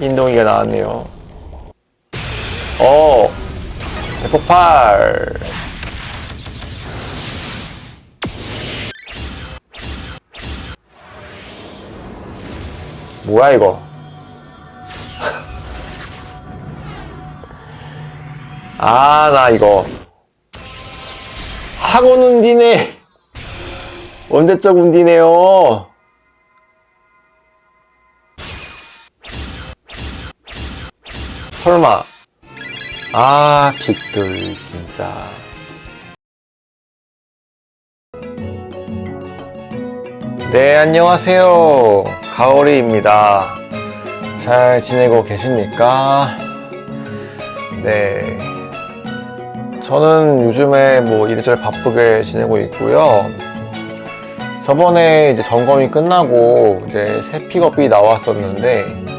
인동이가 나왔네요. 어, 대폭발. 뭐야 이거? 아, 나 이거 학원 운디네. 언제적 운디네요. 설마. 아, 픽들, 진짜. 네, 안녕하세요. 가오리입니다. 잘 지내고 계십니까? 네. 저는 요즘에 뭐 이래저래 바쁘게 지내고 있고요. 저번에 이제 점검이 끝나고 이제 새 픽업이 나왔었는데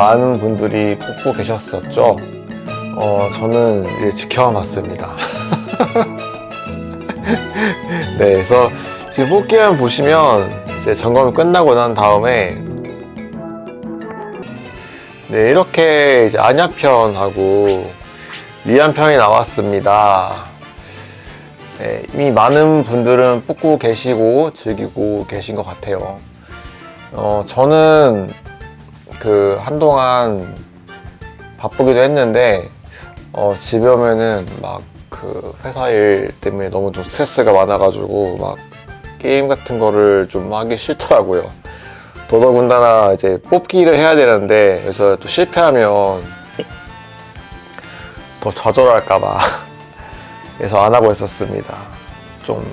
많은 분들이 뽑고 계셨었죠. 어, 저는 이제 지켜만 봤습니다. 네, 그래서 지금 뽑기만 보시면 이제 점검이 끝나고 난 다음에 네, 이렇게 이제 안야편하고 리안편이 나왔습니다. 네, 이미 많은 분들은 뽑고 계시고 즐기고 계신 것 같아요. 어, 저는 그 한동안 바쁘기도 했는데 어, 집에 오면은 막 그 회사 일 때문에 너무 좀 스트레스가 많아가지고 막 게임 같은 거를 좀 하기 싫더라고요. 더더군다나 이제 뽑기를 해야 되는데 그래서 또 실패하면 더 좌절할까봐 그래서 안 하고 있었습니다. 좀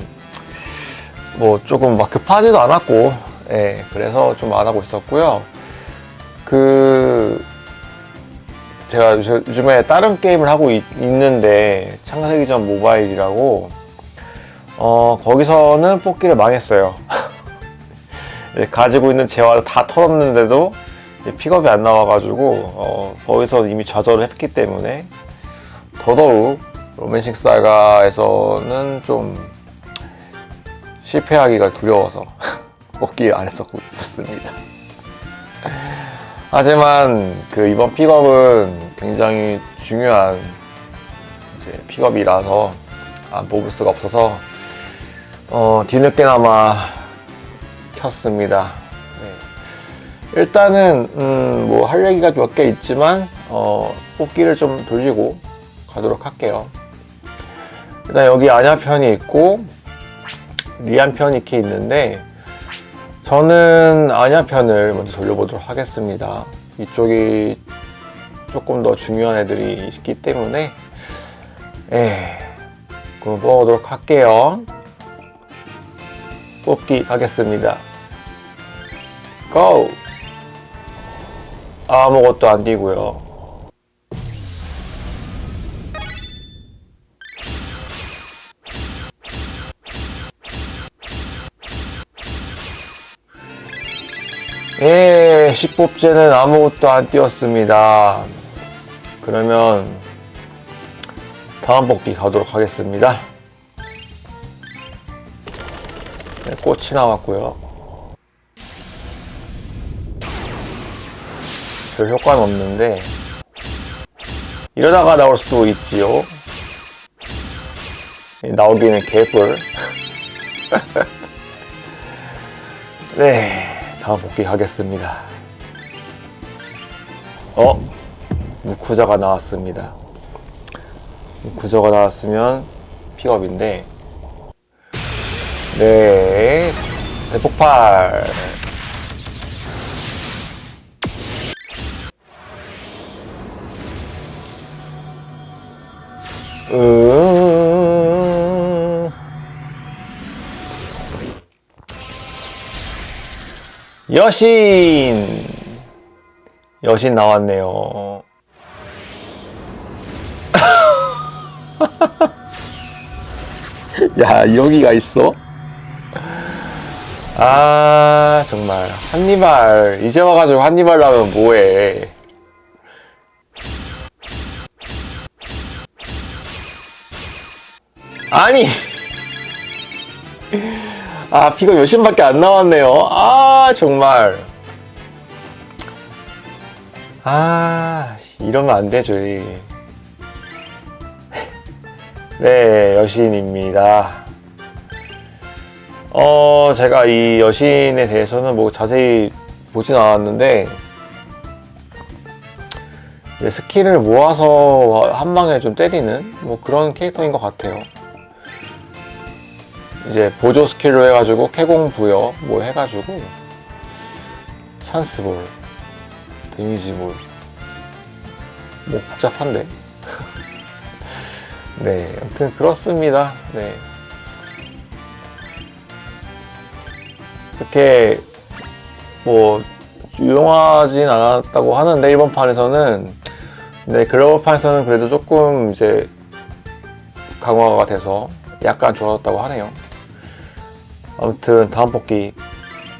뭐 조금 막 급하지도 않았고, 예, 그래서 좀 안 하고 있었고요. 그 제가 요즘에 다른 게임을 하고 있, 는데 창세기 전 모바일이라고 어 거기서는 뽑기를 망했어요. 예, 가지고 있는 재화를 다 털었는데도 픽업이 안 나와가지고 어, 거기서 이미 좌절을 했기 때문에 더더욱 로맨싱 사가에서는 좀 실패하기가 두려워서 뽑기 안 했었고 있었습니다. 하지만 그 이번 픽업은 굉장히 중요한 이제 픽업이라서 안 뽑을 수가 없어서 어, 뒤늦게나마 켰습니다. 네. 일단은 음, 뭐할 얘기가 몇 개 있지만 어, 뽑기를 좀 돌리고 가도록 할게요. 일단 여기 아냐 편이 있고 리안 편이 이렇게 있는데 저는 아냐 편을 먼저 돌려보도록 하겠습니다. 이쪽이 조금 더 중요한 애들이 있기 때문에 예, 그럼 뽑아보도록 할게요. 뽑기 하겠습니다. 고! 아무것도 안 띄고요. 예, 10뽑제는 아무것도 안 띄었습니다. 그러면 다음 뽑기 가도록 하겠습니다. 네, 꽃이 나왔고요. 별 효과는 없는데 이러다가 나올 수도 있지요. 예, 나오기는 개뿔. 네, 복귀 하겠습니다. 어? 무쿠자가 나왔습니다. 무쿠자가 나왔으면 픽업인데 네, 대폭발. 음... 여신! 여신 나왔네요. 야, 여기가 있어? 아, 정말. 한니발. 이제 와가지고 한니발 나면 뭐해. 아니! 아, 피가 몇십밖에 안 나왔네요. 아, 정말. 아, 이러면 안 되죠. 이. 네, 여신입니다. 어, 제가 이 여신에 대해서는 뭐 자세히 보진 않았는데, 스킬을 모아서 한 방에 좀 때리는 뭐 그런 캐릭터인 것 같아요. 이제 보조 스킬로 해가지고 캐공 부여 뭐 해가지고 찬스볼 데미지볼. 뭐 복잡한데? 네 아무튼 그렇습니다. 네. 그렇게 뭐 유용하진 않았다고 하는데 이번 판에서는. 네 글로벌 판에서는 그래도 조금 이제 강화가 돼서 약간 좋아졌다고 하네요 아무튼 다음 뽑기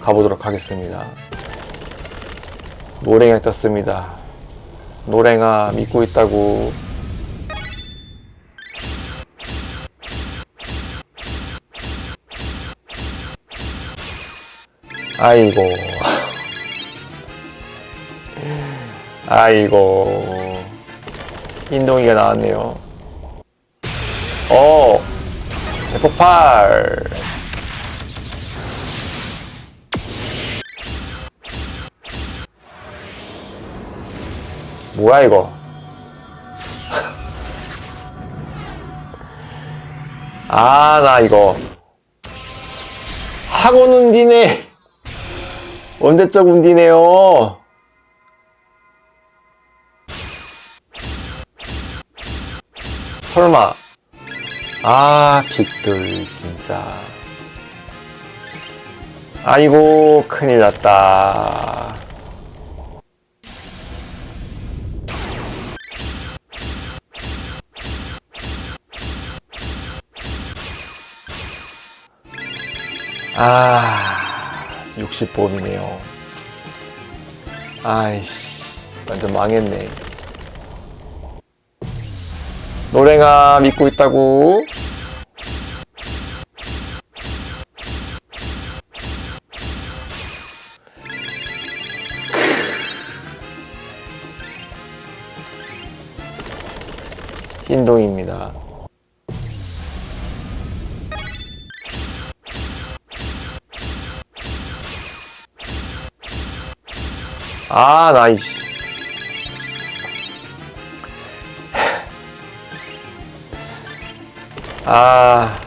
가보도록 하겠습니다. 노랭이 떴습니다. 노랭아 믿고 있다고. 아이고. 아이고. 인동이가 나왔네요. 어 대폭발 뭐야 이거? 아 나 이거. 학원 운디네. 언제적 운디네요. 설마. 아 빅들 진짜. 아이고 큰일 났다 아 60범이네요. 아이씨 완전 망했네. 노랭아 믿고 있다고 아 나이씨. 아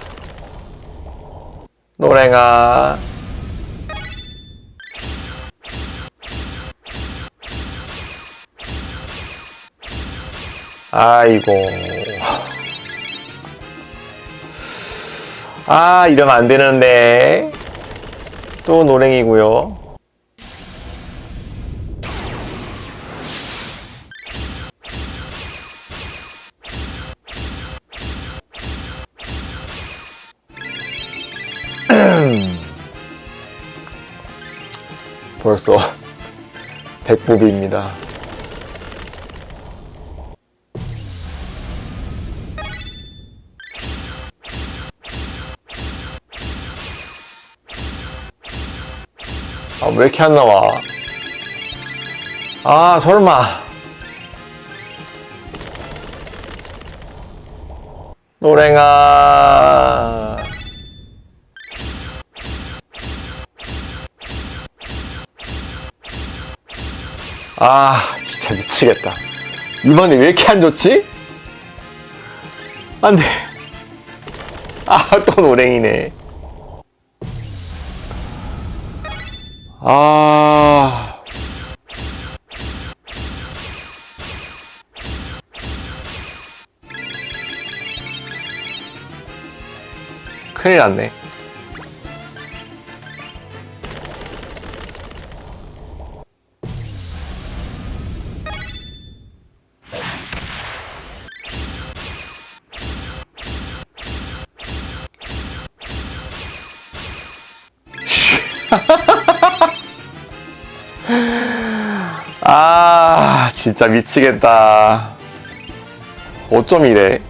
노랭아. 아이고. 아 이러면 안 되는데. 또 노랭이고요 벌써 백보비입니다. 아, 왜 이렇게 안 나와? 아, 설마. 노랭아. 아, 진짜 미치겠다. 이번에 왜 이렇게 안 좋지? 안 돼. 아, 또 노랭이네. 아. 큰일 났네. 아 진짜 미치겠다. 5.1에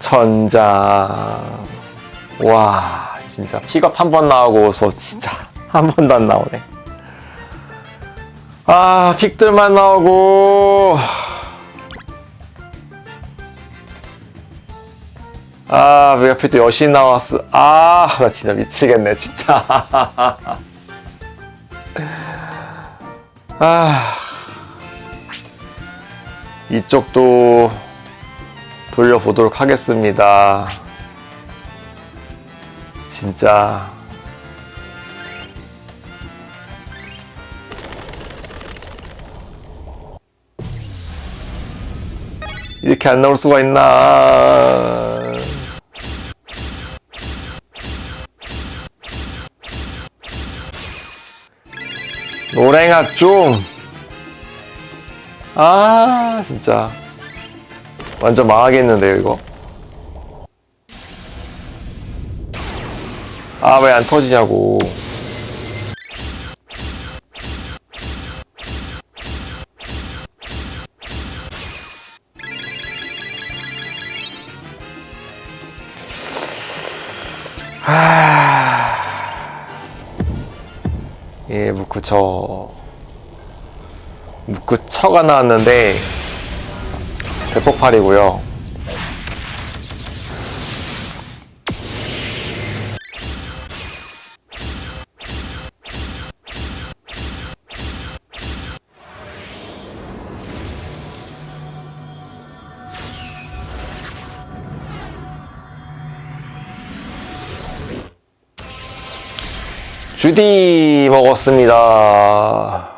천장. 와. 진짜 픽업 한 번 나오고서 진짜 한 번도 안 나오네. 아, 픽들만 나오고. 아, 왜 앞에 또 여신 나왔어. 아, 나 진짜 미치겠네, 진짜. 아, 이쪽도 돌려보도록 하겠습니다. 진짜. 이렇게 안 나올 수가 있나. 노랭아 좀. 아, 진짜. 완전 망하겠는데요, 이거. 아, 왜 안 터지냐고. 하... 예, 무크처. 무크처가 나왔는데, 대폭발이고요. 주디 먹었습니다.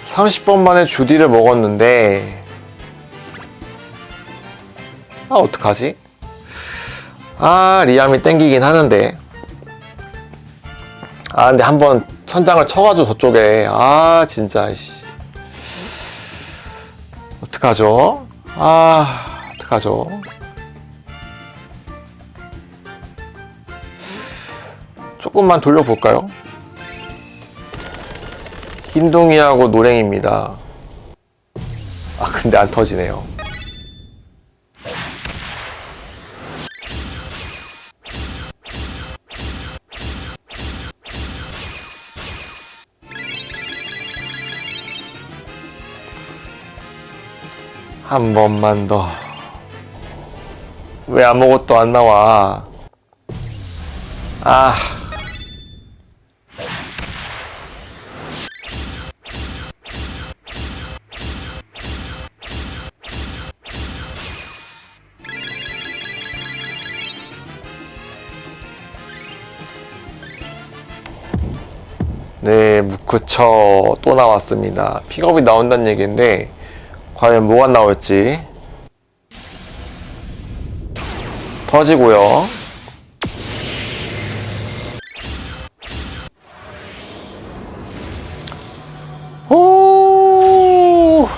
삼십 번 만에 주디를 먹었는데 아 어떡하지? 아 리암이 땡기긴 하는데 아 근데 한번 천장을 쳐가지고 저쪽에 아 진짜 씨 어떡하죠? 아, 어떡하죠? 조금만 돌려볼까요? 흰둥이하고 노랭입니다. 아, 근데 안 터지네요. 한 번만 더. 왜 아무것도 안 나와? 아. 네, 무크처 또 나왔습니다. 픽업이 나온다는 얘기인데, 과연 뭐가 나올지 터지고요. 오.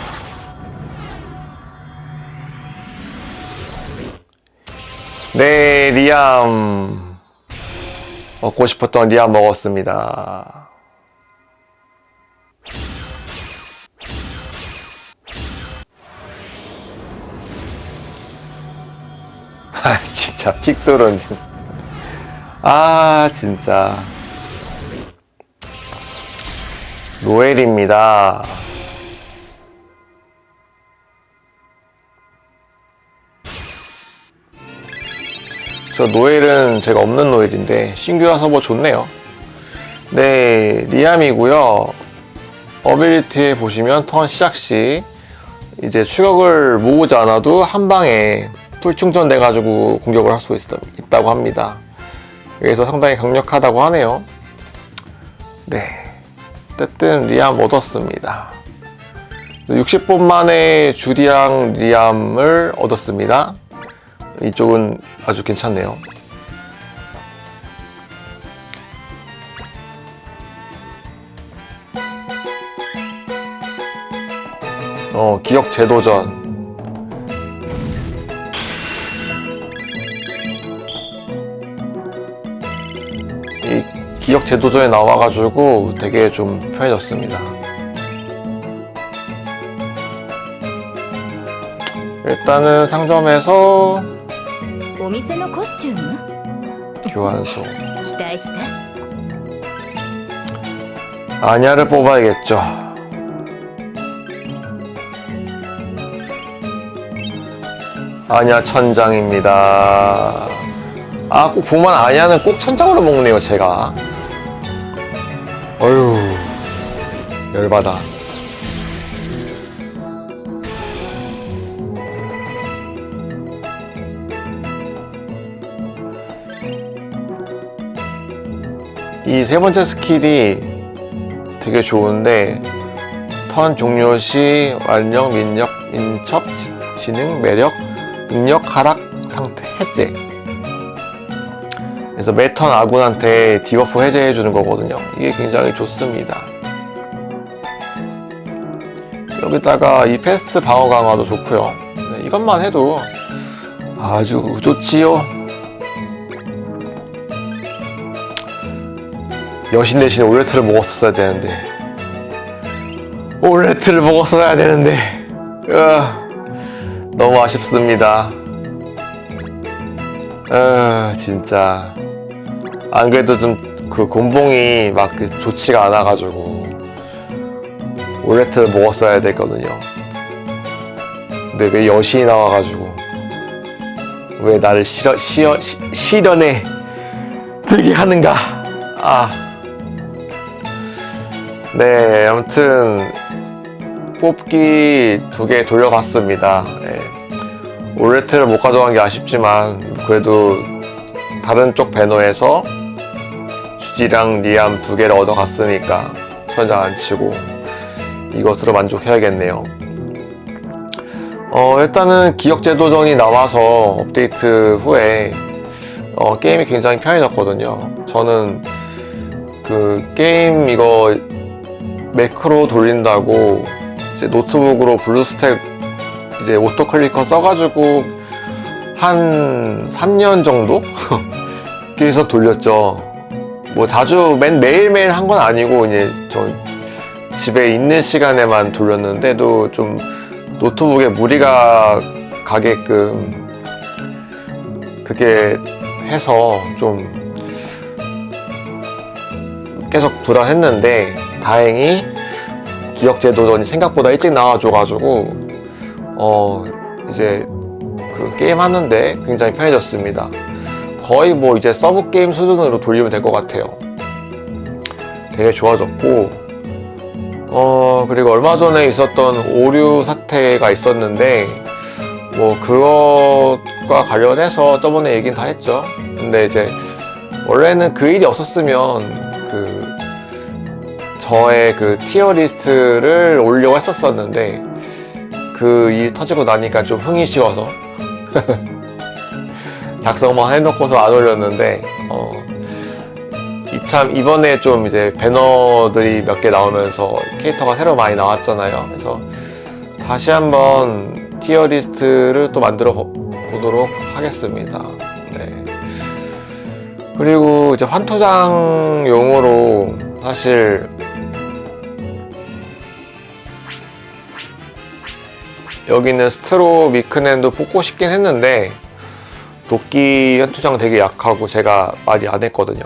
네, 리암 먹고 싶었던 리암 먹었습니다. 아 진짜. 픽돌은 아 진짜. 노엘입니다. 저 노엘은 제가 없는 노엘인데 신규라서 뭐 좋네요. 네 리암이고요. 어빌리티에 보시면 턴 시작 시 이제 추격을 모으지 않아도 한 방에 풀 충전돼 가지고 공격을 할 수 있다고 합니다. 그래서 상당히 강력하다고 하네요. 네. 어쨌든 리암 얻었습니다. 60분 만에 주디랑 리암을 얻었습니다. 이쪽은 아주 괜찮네요. 어, 기억 재도전. 기억 제도전에 나와가지고 되게 좀 편해졌습니다. 일단은 상점에서 교환소 아냐를 뽑아야겠죠. 아냐 천장입니다. 아, 꼭 보면 아냐는 꼭 천장으로 먹네요, 제가. 어휴, 열받아. 이 세 번째 스킬이 되게 좋은데 턴 종료 시 완력, 민력, 민첩, 지- 지능, 매력, 능력 하락 상태 해제. 그래서 매턴 아군한테 디버프 해제해 주는 거거든요. 이게 굉장히 좋습니다. 여기다가 이 패스트 방어 강화도 좋고요. 네, 이것만 해도 아주 좋지요. 여신 대신에 올레트를 먹었어야 되는데 올레트를 먹었어야 되는데 으아, 너무 아쉽습니다 아 진짜 안 그래도 좀 그 곤봉이 막그 좋지가 않아 가지고 올레트를 먹었어야 됐거든요 근데 왜 여신이 나와 가지고 왜 나를 실어, 시어, 시, 실현에 들게 하는가 아 네, 아무튼 뽑기 두 개 돌려봤습니다. 네. 올레트를 못 가져간 게 아쉽지만 그래도 다른 쪽 배너에서 주지랑 리암 두 개를 얻어갔으니까 천장 안 치고 이것으로 만족해야겠네요. 어, 일단은 기억제도전이 나와서 업데이트 후에 어, 게임이 굉장히 편해졌거든요. 저는 그 게임 이거 매크로 돌린다고 이제 노트북으로 블루스택 이제 오토클리커 써가지고 한 3년 정도 계속 돌렸죠. 뭐 자주 맨 매일매일 한 건 아니고 이제 저 집에 있는 시간에만 돌렸는데도 좀 노트북에 무리가 가게끔 그게 해서 좀 계속 불안했는데 다행히 기억제 도전이 생각보다 일찍 나와줘가지고 어 이제 그 게임 하는데 굉장히 편해졌습니다. 거의 뭐 이제 서브 게임 수준으로 돌리면 될 것 같아요. 되게 좋아졌고 어 그리고 얼마 전에 있었던 오류 사태가 있었는데 뭐 그것과 관련해서 저번에 얘기는 다 했죠. 근데 이제 원래는 그 일이 없었으면 그 저의 그 티어 리스트를 올려고 했었었는데 그 일 터지고 나니까 좀 흥이 식어서 작성만 해놓고서 안 올렸는데 어, 이참 이번에 좀 이제 배너들이 몇 개 나오면서 캐릭터가 새로 많이 나왔잖아요. 그래서 다시 한번 티어 리스트를 또 만들어 보- 보도록 하겠습니다. 네. 그리고 이제 환투장용으로 사실 여기는 스트로 미크넨도 뽑고 싶긴 했는데 도끼 현투장 되게 약하고 제가 많이 안 했거든요.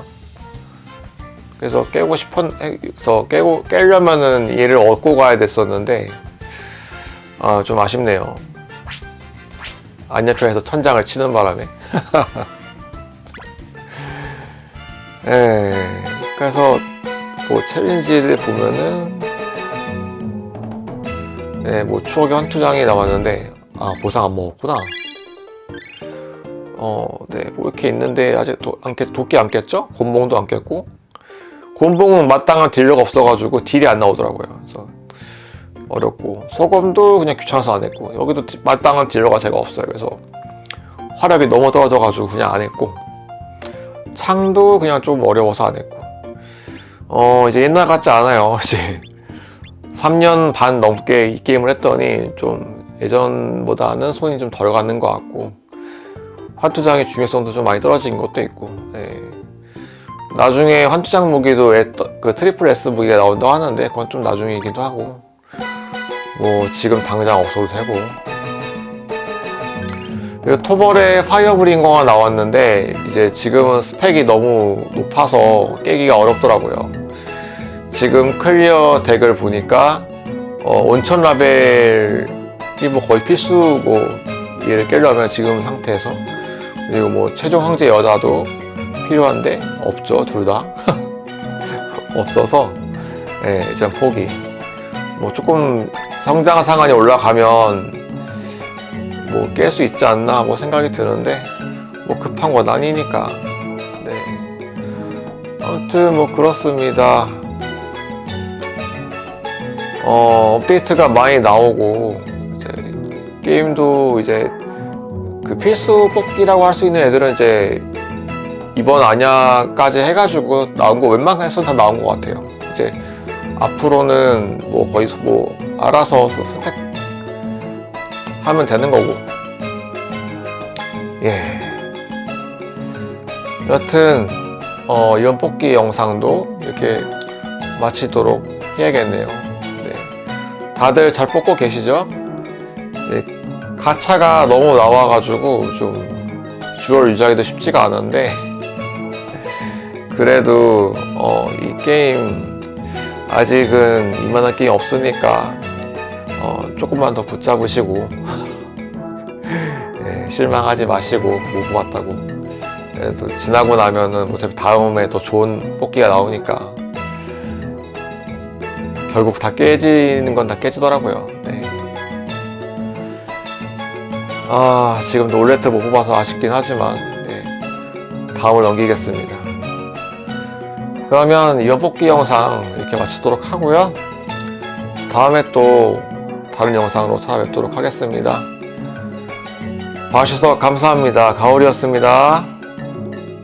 그래서 깨고 싶어서 깨고 깨려면은 얘를 얻고 가야 됐었는데 아 좀 아쉽네요. 안녕편에서 천장을 치는 바람에. 예, 그래서 뭐 챌린지를 보면은 네, 뭐 추억의 환투장이 나왔는데 아 보상 안 먹었구나. 어, 네, 뭐 이렇게 있는데 아직 도, 안 깼, 도끼 안 깼죠? 곤봉도 안 깼고 곤봉은 마땅한 딜러가 없어가지고 딜이 안 나오더라고요. 그래서 어렵고 소금도 그냥 귀찮아서 안 했고 여기도 디- 마땅한 딜러가 제가 없어요. 그래서 화력이 너무 떨어져가지고 그냥 안 했고 창도 그냥 좀 어려워서 안 했고 어 이제 옛날 같지 않아요. 이제 3년 반 넘게 이 게임을 했더니 좀 예전보다는 손이 좀 덜 가는 것 같고 환투장의 중요성도 좀 많이 떨어진 것도 있고 예. 나중에 환투장 무기도 애- 그 트리플 S 무기가 나온다고 하는데 그건 좀 나중이기도 하고 뭐 지금 당장 없어도 되고 그리고 토벌에 파이어브링거가 나왔는데 이제 지금은 스펙이 너무 높아서 깨기가 어렵더라고요. 지금 클리어 덱을 보니까 어, 온천 라벨이 뭐 거의 필수고 얘를 깨려면 지금 상태에서 그리고 뭐 최종 황제 여자도 필요한데 없죠 둘 다. 없어서 예, 일단 포기. 뭐 조금 성장 상한이 올라가면 뭐 깰 수 있지 않나 하고 생각이 드는데 뭐 급한 건 아니니까. 네. 아무튼 뭐 그렇습니다. 어 업데이트가 많이 나오고 이제 게임도 이제 그 필수 뽑기라고 할 수 있는 애들은 이제 이번 안야까지 해가지고 나온 거 웬만해서는 다 나온 것 같아요. 이제 앞으로는 뭐 거의 뭐 알아서 선택하면 되는 거고. 예. 여튼 어, 이번 뽑기 영상도 이렇게 마치도록 해야겠네요. 네. 다들 잘 뽑고 계시죠? 네, 가차가 너무 나와가지고 좀 주얼 유지하기도 쉽지가 않은데 그래도 어, 이 게임 아직은 이만한 게임 없으니까 어, 조금만 더 붙잡으시고 예, 실망하지 마시고 못 뽑았다고 그래도 지나고 나면은 어차피 다음에 더 좋은 뽑기가 나오니까 결국 다 깨지는 건 다 깨지더라고요 네. 아 지금도 올레트 못 뽑아서 아쉽긴 하지만 네, 다음을 넘기겠습니다 그러면 이번 뽑기 영상 이렇게 마치도록 하고요. 다음에 또 다른 영상으로 찾아뵙도록 하겠습니다. 봐주셔서 감사합니다. 가오리였습니다.